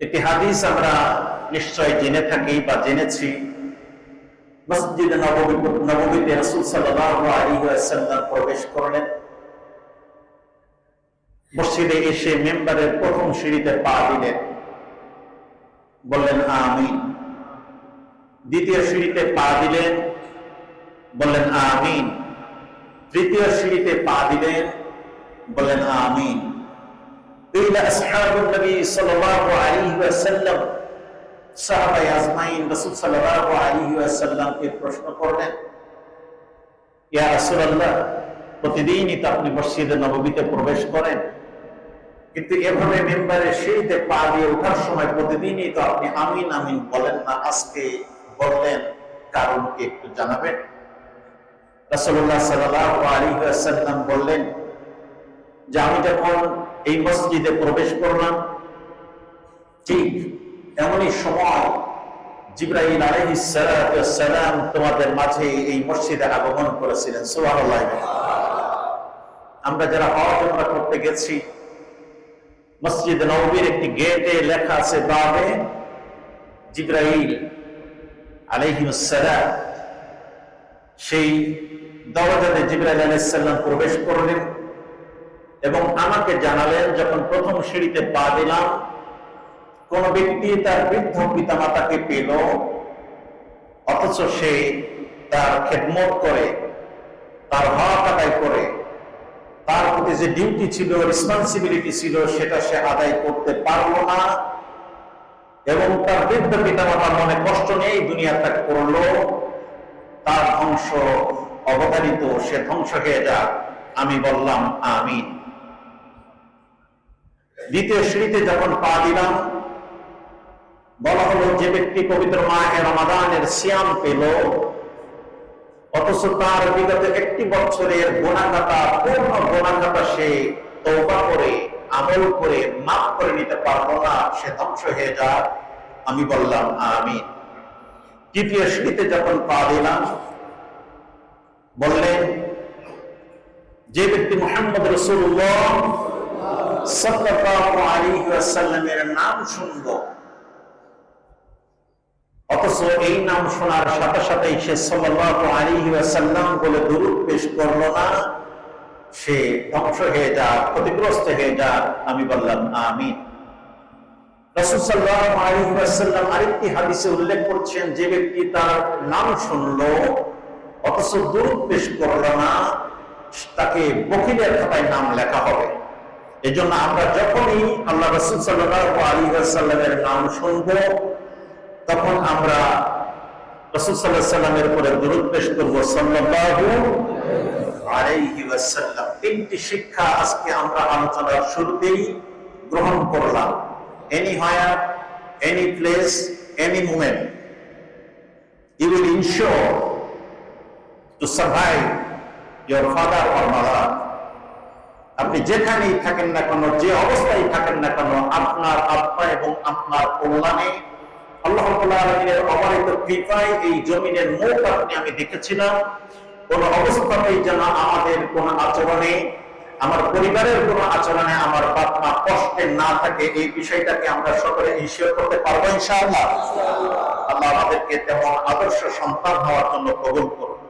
একটি হাদিস আমরা নিশ্চয় জেনে থাকি বা জেনেছি। মসজিদ নবমী নবমীতে রসুল সাল্লাম প্রবেশ করলেন। মসজিদে এসে মেম্বারের প্রথম সিঁড়িতে পা দিলেন। বললেন, আমিন। দ্বিতীয় সিঁড়িতে পা দিলেন। বললেন, আমিন। তৃতীয় সিঁড়িতে পা দিলেন। বললেন, আমিন। قيل أصحاب النبي صلى الله عليه وسلم সাহাবাই আজমাইন রাসূল সাল্লাল্লাহু আলাইহি ওয়াসাল্লামকে প্রশ্ন করলেন ইয়া রাসূলুল্লাহ প্রতিদিনই তো আপনি মসজিদে নববীতে প্রবেশ করেন কিন্তু এভাবে মেম্বারে সিঁড়িতে পা দিয়ে ওঠার সময় প্রতিদিনই তো আপনি আমিন আমিন বলেন না আজকে বললেন কারণ কি একটু জানাবেন রাসূলুল্লাহ সাল্লাল্লাহু আলাইহি ওয়াসাল্লাম বললেন যে আমি যখন এই মসজিদে প্রবেশ করলাম, ঠিক এমনই সময় জিব্রাহিম আলহিসাম তোমাদের মাঝে এই মসজিদে আগমন করেছিলেন। সুবহানাল্লাহ। আমরা যারা আমরা করতে গেছি, মসজিদ নবীর একটি গেটে লেখা আছে বাবে জিব্রাহিল আলহিসাম সেই দরজাতে জিব্রাহিল আলাইসাল্লাম প্রবেশ করলেন। এবং আমাকে জানালেন, যখন প্রথম সিঁড়িতে পা দিলাম, কোন ব্যক্তি তার বৃদ্ধ পিতা মাতাকে পেল, অথচ সে তার খেদমত করে, তার হক আদায় করে, তার প্রতি যে ডিউটি ছিল রেসপন্সিবিলিটি ছিল, সেটা সে আদায় করতে পারল না এবং তার বৃদ্ধ পিতা মাতার মনে কষ্ট নেই, দুনিয়া ত্যাগ করল, তার ধ্বংস অবধারিত, সে ধ্বংস হয়ে যাক, আমি বললাম আমিন। দ্বিতীয় সিঁড়িতে যখন পা দিলাম, বলা হলো যে ব্যক্তি পবিত্র মাহে রমাদানের সিয়াম পেল, অথচ তার বিগত একটি বছরের গোনাকাটা পূর্ণ গোনাকাটা সে তৌবা করে, আমল করে, মাফ করে নিতে পারল না, সে ধ্বংস হয়ে যাক আমি বললাম আমি তৃতীয় সিঁড়িতে যখন পা দিলাম, বললেন, যে ব্যক্তি মোহাম্মদ রসুল্লাহ নাম শুনল। অথচ এই নাম শোনার সাথে সাথে সে বলে পেশ করল না। সে ধ্বংস হয়ে যাক ক্ষতিগ্রস্ত হয়ে যাক আমি বললাম ওয়াসাল্লাম আরেকটি হাদিসে উল্লেখ করছেন, যে ব্যক্তি তার নাম শুনলো, অথচ দুরূদ পেশ করল না, তাকে বকিলের খাতায় নাম লেখা হবে। এজন্য আমরা যখনই আল্লাহ রসুল সাল্লাহ আলী সাল্লামের নাম শুনব, তখন আমরা রসুল সাল্লাহ সাল্লামের উপরে দূরত পেশ করব সাল্লাহু তিনটি শিক্ষা আজকে আমরা আলোচনার শুরুতেই গ্রহণ করলাম। Any hour any place any moment you will ensure to survive mother আপনি যেখানেই থাকেন না কেন, যে অবস্থায় থাকেন না কেন, আপনার আত্মা এবং আপনার কল্যাণে আল্লাহ কৃপায় এই জমিনের মুখ আপনি আমি দেখেছিলাম। কোন অবস্থাতেই যেন আমাদের কোন আচরণে, আমার পরিবারের কোন আচরণে আমার কষ্টে না থাকে, এই বিষয়টাকে আমরা সকলে ইনশিওর করতে পারব ইনশাআল্লাহ। আল্লাহ আমাদেরকে তেমন আদর্শ সন্তান হওয়ার জন্য কবুল করুন।